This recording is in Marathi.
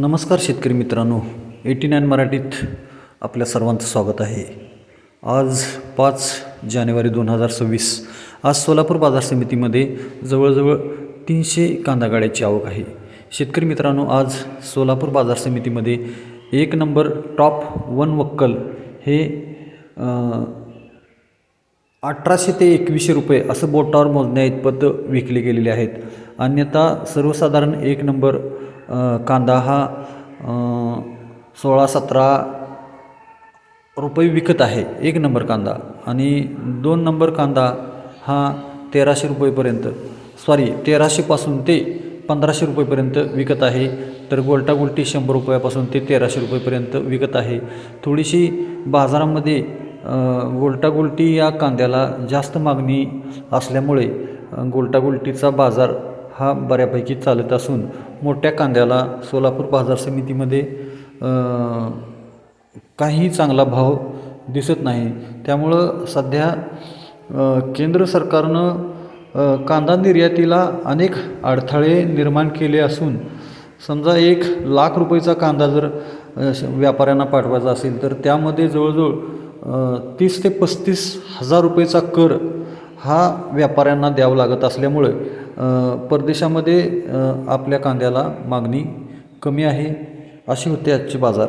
नमस्कार शेतकरी मित्रांनो एटी नाईन मराठीत आपल्या सर्वांचं स्वागत आहे. आज पाच जानेवारी दोन हजार सव्वीस आज सोलापूर बाजार समितीमध्ये जवळजवळ तीनशे कांदा गाड्याची आवक आहे. शेतकरी मित्रांनो आज सोलापूर बाजार समितीमध्ये एक नंबर टॉप वन वक्कल हे अठराशे ते एकवीसशे रुपये असं बोटावर मोजण्या इतपत विकले गेलेले आहेत. अन्यथा सर्वसाधारण एक नंबर कांदा हा सोळा सतरा रुपये विकत आहे एक नंबर कांदा. आणि दोन नंबर कांदा हा तेराशे रुपयेपर्यंत सॉरी तेराशेपासून ते पंधराशे रुपयेपर्यंत विकत आहे. तर गोलटागोलटी शंभर रुपयापासून ते तेराशे रुपयेपर्यंत विकत आहे. थोडीशी बाजारामध्ये अ, या कांद्याला जास्त मागणी असल्यामुळे अ, बाजार हा बऱ्यापैकी चालत असून मोठ्या कांद्याला सोलापूर बाजार समितीमध्ये काही चांगला भाव दिसत नाही. त्यामुळं सध्या केंद्र सरकारनं कांदा निर्यातीला अनेक अडथळे निर्माण केले असून समजा एक लाख रुपयेचा कांदा जर व्यापाऱ्यांना पाठवायचा असेल तर त्यामध्ये जवळजवळ तीस ते पस्तीस हजार रुपयेचा कर हा व्यापाऱ्यांना द्यावा लागत असल्यामुळे परदेशामध्ये आपल्या कांद्याला मागणी कमी आहे अशी होते आजचे बाजार.